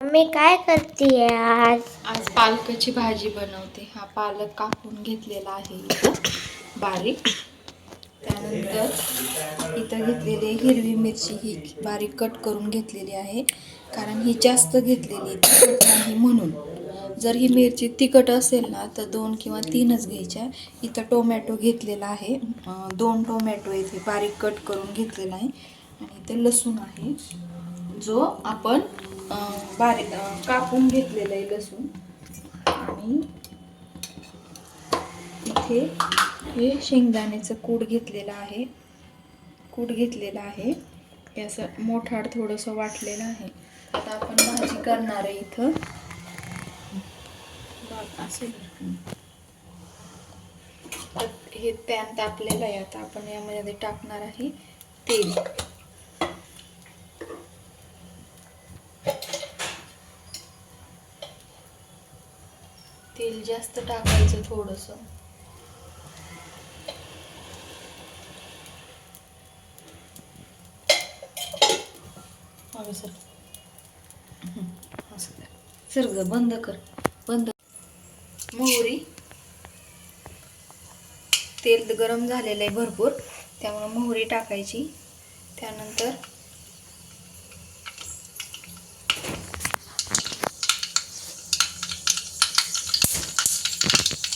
मी काय करते आज? आज पालकाची भाजी बनवते. हा पालक कापून घेतलेला आहे इथं बारीक. त्यानंतर इथं घेतलेली हिरवी मिरची ही बारीक कट करून घेतलेली आहे. कारण ही जास्त घेतलेली तिखट नाही म्हणून. जर ही मिरची तिखट असेल ना तर दोन किंवा तीनच घ्यायच्या. इथं टोमॅटो घेतलेला आहे. दोन टोमॅटो इथे बारीक कट करून घेतलेला आहे. आणि इथे लसूण आहे. जो आपण बारीक कापून घेतलेलं आहे लसूण. आणि इथे हे शेंगदाण्याचं कूट घेतलेलं आहे. कूट घेतलेलं आहे. हे असं मोठाड थोडंसं वाटलेलं आहे. आता आपण भाजी करणार आहे इथं. असेल तर हे पॅन तापलेलं आहे. आता आपण यामध्ये टाकणार आहे तेल. तेल जास्त टाकायचं थोडंसं. सर. असं सर बंद कर. बंद. मोहरी. तेल गरम झालेलं आहे भरपूर. त्यामुळे मोहरी टाकायची. त्यानंतर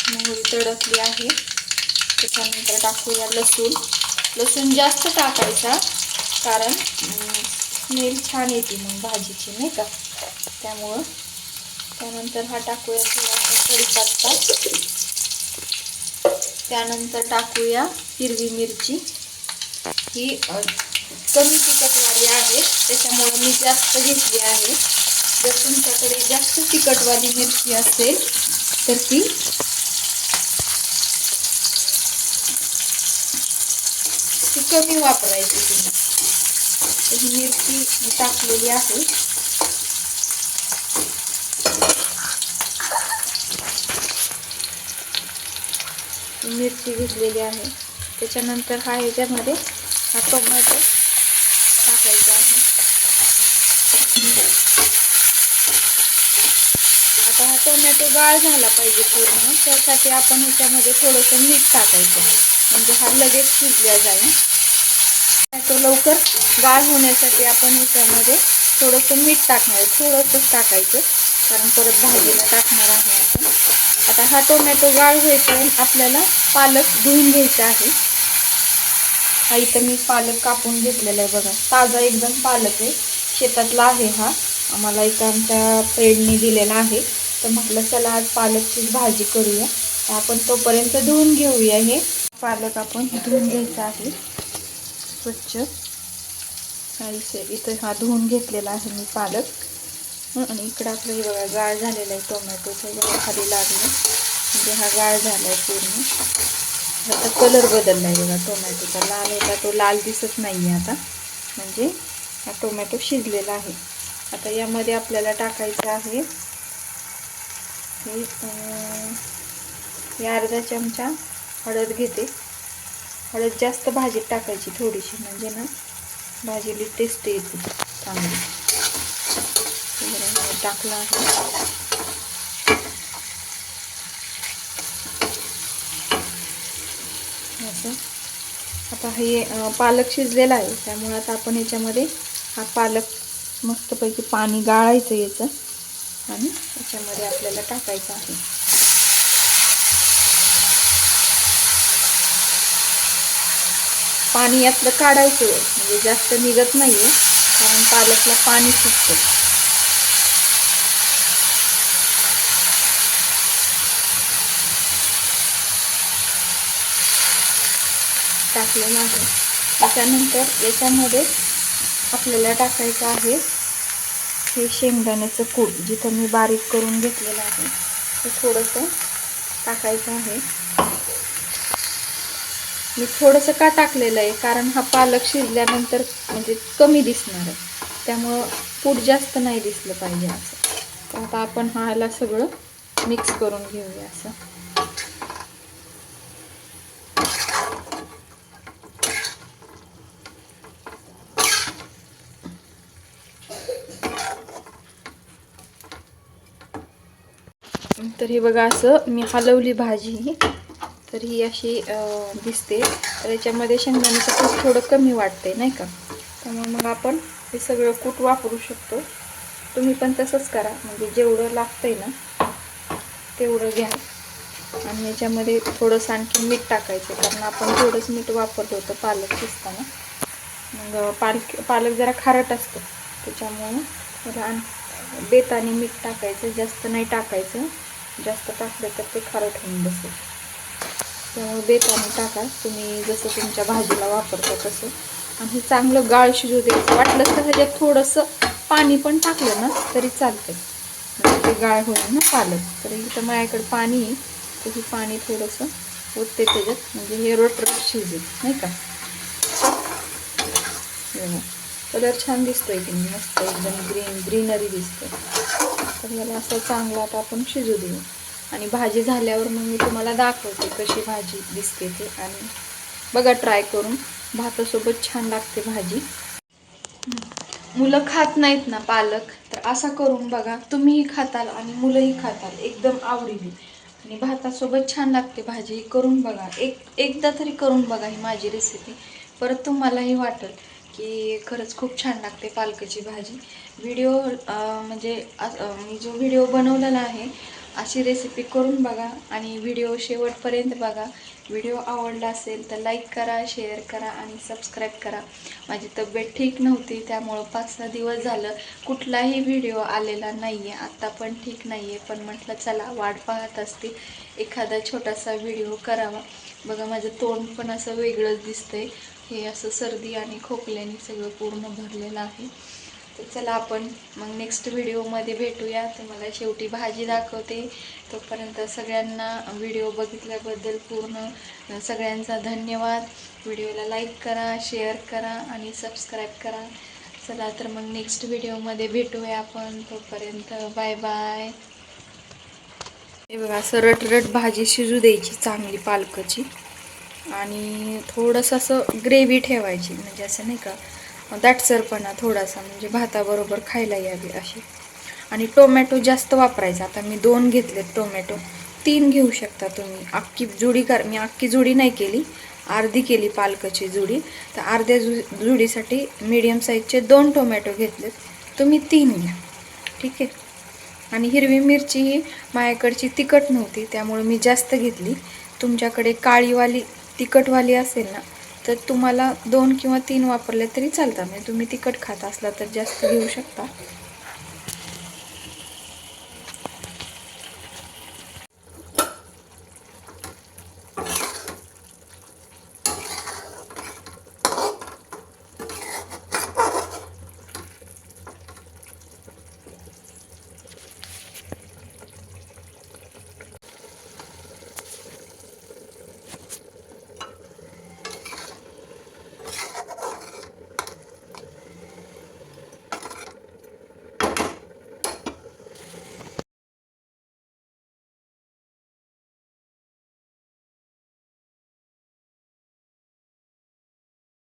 मोहरी तडकली आहे. त्याच्यानंतर टाकूया लसूण. लसूण जास्त टाकायचा कारण स्मेल छान येते मग भाजीची नाही का? त्यामुळं त्यानंतर हा टाकूया थोडासा कडीपत्ता. त्यानंतर टाकूया हिरवी मिरची. ही कमी तिखटवाली आहे. त्याच्यामुळं मी जास्त घेतली आहे. जर तुमच्याकडे जास्त तिखटवाली मिरची असेल तर ती कमी वापरायची तुम्ही. ही मिरची टाकलेली आहे. मिरची घेतलेली आहे. त्याच्यानंतर हा ह्याच्यामध्ये हा टोमॅटो टाकायचा आहे. आता हा टोमॅटो गाळ झाला पाहिजे पूर्ण. त्यासाठी आपण ह्याच्यामध्ये थोडंसं मीठ टाकायचं. म्हणजे हा लगेच शिजल्या जाईल. टोमॅटो लवकर गाळ होण्यासाठी आपण ह्याच्यामध्ये थोडंसं मीठ टाकणार आहे. थोडंसंच टाकायचं. कारण परत भाजीला टाकणार आहे आपण. आता हा टोमॅटो गाळ होईपर्यंत आपल्याला पालक धुवून घ्यायचा आहे. हा इथं मी पालक कापून घेतलेला आहे बघा. ताजा एकदम पालक आहे. शेतातला आहे हा. आम्हाला इथं आमच्या फ्रेंडनी दिलेला आहे. तर म्हटलं चला आज पालकचीच भाजी करूया. तर आपण तोपर्यंत धुवून घेऊया हे. पालक आपण धुवून घ्यायचा आहे. स्वच्छ काहीच इथं हा धुवून घेतलेला आहे मी पालक. आणि इकडं आपलं हे बघा गाळ झालेला आहे टोमॅटोचं बघा खाली लागलं. म्हणजे हा गाळ झाला आहे पूर्ण. आता कलर बदलला आहे बघा टोमॅटोचा लाल होता तो लाल दिसत नाही आहे आता. म्हणजे हा टोमॅटो शिजलेला आहे. आता यामध्ये आपल्याला टाकायचं आहे हे हे अर्धा चमचा हळद घेते. हळद जास्त भाजीत टाकायची थोडीशी म्हणजे ना भाजीला टेस्ट येते चांगली. टाकलं आहे. असं. आता हे पालक शिजलेला आहे त्यामुळे आता आपण याच्यामध्ये हा पालक मस्तपैकी पाणी गाळायचं याचं आणि याच्यामध्ये आपल्याला टाकायचं आहे. पाणी यातलं काढायचं. म्हणजे जास्त निघत नाही आहे कारण पालकला पाणी सुटतं. टाकलेलं आहे त्याच्यानंतर याच्यामध्ये आपल्याला टाकायचं आहे हे शेंगदाण्याचं कूट जिथं मी बारीक करून घेतलेलं आहे. ते थोडंसं टाकायचं आहे. मी थोडंसं का टाकलेलं आहे? कारण हा पालक शिजल्यानंतर म्हणजे कमी दिसणार आहे. त्यामुळं कूट जास्त नाही दिसलं पाहिजे असं. तर आता आपण ह्याला सगळं मिक्स करून घेऊया असं. तर हे बघा असं मी हलवली भाजी तर ही अशी दिसते. तर याच्यामध्ये शेंगदाण्याचं कूट थोडं कमी वाटते नाही का? त्यामुळे मग आपण हे सगळं कूट वापरू शकतो. तुम्ही पण तसंच करा. म्हणजे जेवढं लागतंय ना तेवढं घ्या. आणि याच्यामध्ये थोडंसं आणखी मीठ टाकायचं. कारण आपण थोडंच मीठ वापरलं होतं पालक शिजताना. मग पालक पालक जरा खारट असतं. त्याच्यामुळं जरा आण बेताने मीठ टाकायचं. जास्त नाही टाकायचं. जास्त टाकलं तर ते खारट होऊन बसेल. त्यामुळे बेताने टाका. तुम्ही जसं तुमच्या भाजीला वापरता तसं. आणि हे चांगलं गाळ शिजू द्यायचं. वाटलं तर ह्याच्यात थोडंसं पाणी पण टाकलं ना तरी चालतंय. म्हणजे ते गाळ होईल ना पालक. तर इथं माझ्याकडे पाणी आहे. तर हे पाणी थोडंसं ओतते त्याच्यात. म्हणजे हे रोटर शिजेल नाही का? हो. कलर छान दिसतोय की मस्त एकदम ग्रीन ग्रीनरी दिसतोय. तर याला असं चांगलं आता आपण शिजू देऊ. आणि भाजी झाल्यावर मग मी तुम्हाला दाखवते कशी भाजी दिसते ते. आणि बघा ट्राय करून भातासोबत छान लागते भाजी. मुलं खात नाहीत ना पालक? तर असा करून बघा तुम्हीही खाताल आणि मुलंही खाताल. एकदम आवडीने. आणि भातासोबत छान लागते भाजी. करून बघा. एक एकदा तरी करून बघा ही माझी रेसिपी परत तुम्हालाही वाटेल की खरंच खूप छान लागते पालकाची भाजी. व्हिडिओ म्हणजे मी जो व्हिडिओ बनवलेला आहे अशी रेसिपी करून बघा आणि व्हिडिओ शेवटपर्यंत बघा. व्हिडिओ आवडला असेल तर लाईक करा शेअर करा आणि सबस्क्राईब करा. माझी तब्येत ठीक नव्हती त्यामुळं पाच सहा दिवस झालं कुठलाही व्हिडिओ आलेला नाही आहे आत्ता पण ठीक नाही आहे पण म्हटलं चला वाट पाहत असते. एखादा छोटासा व्हिडिओ करावा. बघा माझं तोंड पण असं वेगळंच दिसतंय. हे असं सर्दी आणि खोकल्याने सगळं पूर्ण भरलेलं आहे. तर चला आपण मग नेक्स्ट व्हिडिओमध्ये भेटूया. तुम्हाला शेवटी भाजी दाखवते. तोपर्यंत सगळ्यांना व्हिडिओ बघितल्याबद्दल पूर्ण सगळ्यांचा धन्यवाद. व्हिडिओला लाईक करा शेअर करा आणि सबस्क्राईब करा. चला तर मग नेक्स्ट व्हिडिओमध्ये भेटूया आपण. तोपर्यंत बाय बाय हे बघा असं रटरट भाजी शिजू द्यायची चांगली पालकाची. आणि थोडंसं असं ग्रेव्ही ठेवायची. म्हणजे असं नाही का दाटसरपणा थोडासा म्हणजे भाताबरोबर खायला यावी अशी आणि टोमॅटो जास्त वापरायचा. आता मी दोन घेतलेत टोमॅटो. तीन घेऊ शकता तुम्ही. अख्खी जुडी कर मी अख्खी जुडी नाही केली. अर्धी केली पालकाची जुडी. तर अर्ध्या जु जुडीसाठी मीडियम साईजचे दोन टोमॅटो घेतलेत. तुम्ही तीन घ्या. ठीक आहे? आणि हिरवी मिरची ही माझ्याकडची तिखट नव्हती. त्यामुळे मी जास्त घेतली. तुमच्याकडे काळीवाली तिखटवाली असेल ना तर तुम्हाला दोन किंवा तीन वापरले तरी चालतात म्हणजे तुम्ही तिखट खात असला तर जास्त घेऊ शकता.